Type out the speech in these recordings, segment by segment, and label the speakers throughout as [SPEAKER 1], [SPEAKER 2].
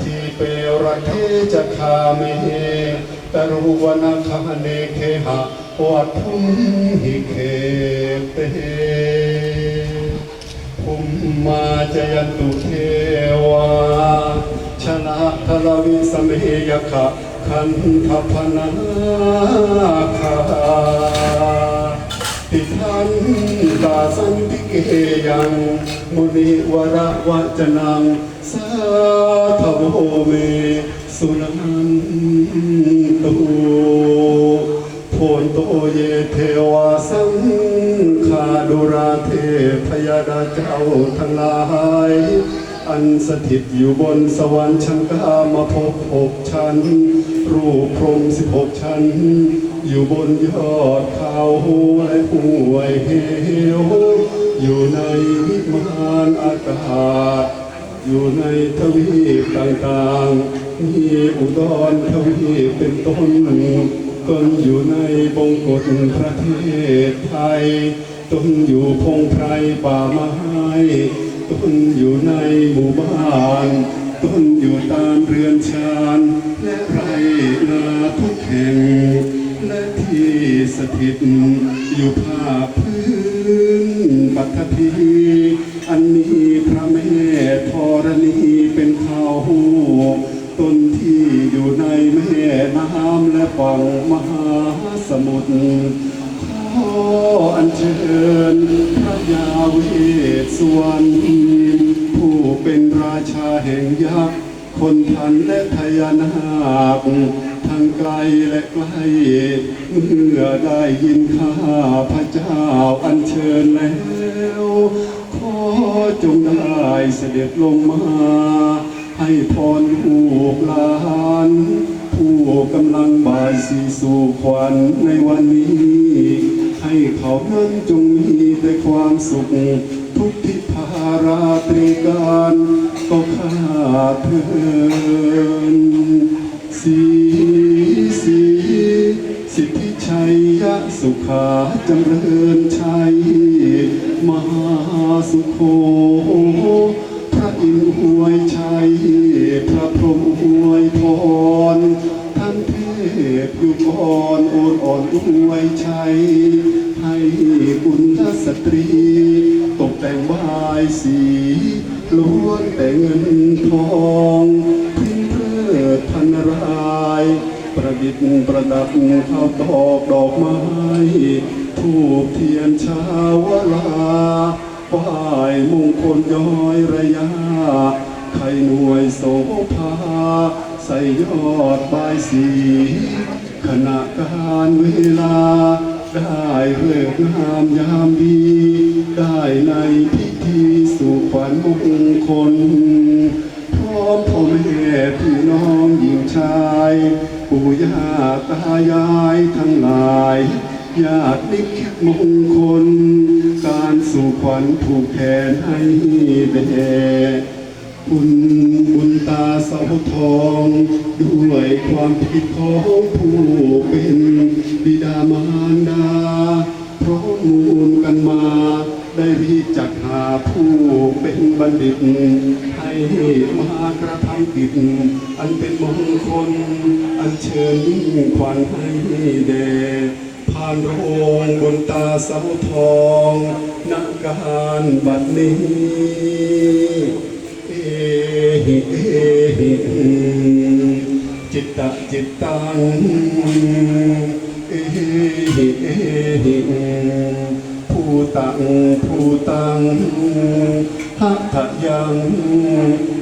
[SPEAKER 1] ทีเปรเทจะคาเมตรุวนาคาเนเคหะวัตถุมหิเคเตภูมิมาจยันตุเทวาชนะทลวิสเมยขะคันทพนาคา ยังมุนิวระวัจนังสาธโวเมสุนันตุโพนโตเยเทวาสังคาดุราเทพยาดาเจ้าทั้งหลาย อันสถิตอยู่บนสวรรค์ชั้นกามาพบหกชั้น รูปพรหมสิบหกชั้น อยู่บนยอดเขาและห้วยเหว อยู่ในวิมานอากาศ อยู่ในทวีปต่างๆ มีอุดรทวีปเป็นต้นต้นอยู่ในบงกฎประเทศไทยต้นอยู่พงไพรป่าไม้ต้นอยู่ในหมู่บ้านต้นอยู่ตามเรือนชานและไรนาทุกแห่ง และที่สถิตอยู่ภาคพื้น ปัทภีอันนี้พระแม่ธรณีเป็นเขาต้นที่อยู่ในแม่น้ำและฝั่งมหาสมุทรขออัญเชิญพระยาเวสสวรรณผู้เป็นราชาแห่งยักษ์คนทันและพญานาค ทั้งไกลและใกล้เมื่อได้ยินข้าพระเจ้าอัญเชิญแล้วขอจงได้เสด็จลงมา ให้พรลูกหลานผู้กำลังบายสีสู่ขวัญในวันนี้ ให้เขานั้นจงมีแต่ความสุขทุกทิพาราตรีการก็ข้าเทินสี ชัยยะสุขาจำเริญชัยมหาสุโขพระอินทร์อวยชัย พระพรหมอวยพรท่านเทพอยู่ก่อนโอดอ่อนอวยชัย ให้กุณสตรี ตกแต่งบายสีล้วนแต่เงินทอง ดิษฐ์ประดับข้าวตอกดอกไม้ทูบเทียนชาวลาป้ายมงคลย้อยระยะไข่หน่วยโสภา ใส่ยอดบายสีขณะการเวลา ได้เลิกงามยามดี ได้ในพิธีสู่ขวัญมงคลพร้อมพ่อแม่พี่น้องายปู่ย่าตายายทั้งหลายญาตินิคิดมงคล การสู่ขวัญผูกแขนให้แด่คุณบุญตาเสาทอง ด้วยความผิดของผู้เป็นบิดามารดา เพราะมูลกันมา ได้รีบจัดหาผู้เป็นบัณฑิต ให้มากระทำกิจอันเป็นมงคล อันเชิญยิ่งขวัญให้แด่ผ่านโรงบนตาเสาทองนักการบัดนี้เอหิเอจิตตะจิตตัง เอหิเอหิภูตังภูตังหัตถยัง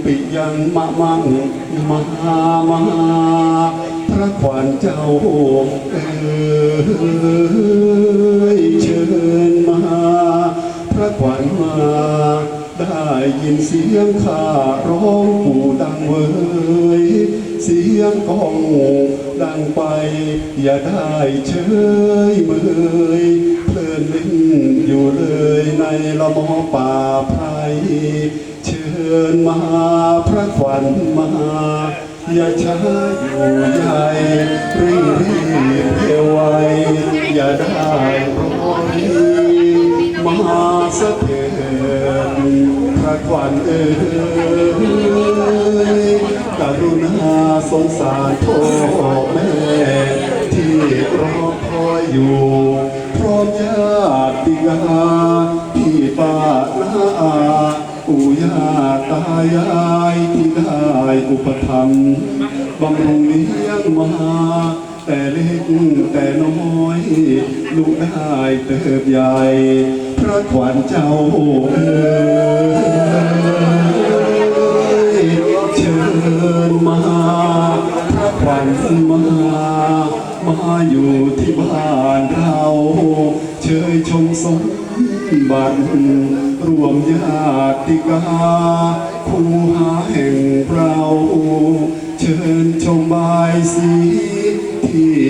[SPEAKER 1] ปิยังมะมังมหามาพระขวัญเจ้าเอยเชิญมา พระขวัญมา ได้ยินเสียงข้าร้องปู่ดังเว้ย เสียงกองดังไป อย่าได้เฉยเมยเพลินลิ้นอยู่เลยในละมอป่าไพรเชิญมาพระขวัญมาอย่าช้าอยู่ใหญ่รีบรีบเร็วไวอย่าได้รอรีมาสะเถิดพระขวัญเอ่ย กรุณาสงสารพ่อแม่ ที่รอคอยอยู่พร้อมญาติกาพี่ป้าน้าอาปู่ย่าตายายที่ได้อุปถัมภ์บำรุงเลี้ยงมาแต่เล็กแต่น้อยลูกได้เติบใหญ่ พระขวัญเจ้าเอ๋ บัดรวมญาติกาคู่หาแห่งเรา เชิญชมบายสีที่